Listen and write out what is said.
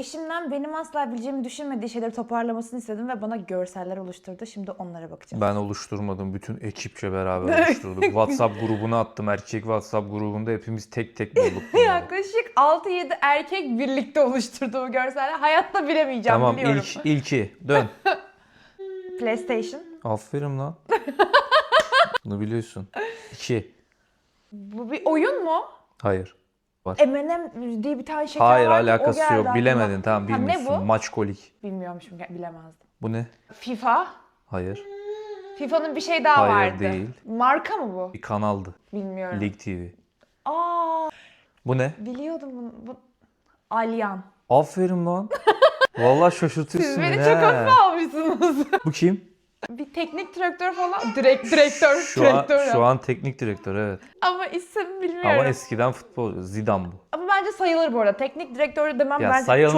Eşimden benim asla bileceğimi düşünmediği şeyleri toparlamasını istedim ve bana görseller oluşturdu. Şimdi onlara bakacağım. Ben oluşturmadım. Bütün ekipçe beraber oluşturduk. WhatsApp grubuna attım. Erkek WhatsApp grubunda hepimiz tek tek bulduk. Yaklaşık 6-7 erkek birlikte oluşturduğu görseller hayatta bilemeyeceğim tamam biliyorum. ilk ilki dön. PlayStation. Aferin lan. Bunu biliyorsun. İki. Bu bir oyun mu? Hayır. M&M diye bir tane şeker Hayır vardı, o alakası yok. Bilemedin tamam Ha, ne bilmiyorsun. bu? Maç kolik. Bilmiyormuşum bilemezdim. Bu ne? FIFA. Hayır. FIFA'nın bir şey daha Hayır, vardı. değil. Marka mı bu? Bir kanaldı. Bilmiyorum. Lig TV. Aa, Bu ne? biliyordum bunu. Bu... Alyan. Aferin lan. Vallahi şaşırtıyorsun Siz beni beni çok hafife almışsınız. Bu kim? Bir teknik direktör falan. Direkt direktör. Şu an, direktör şu an teknik direktör evet. Ama isim bilmiyorum. Ama Ama, eskiden futbol Zidane bu. bence sayılır bu arada. Teknik direktör demem Ya bence sayılmaz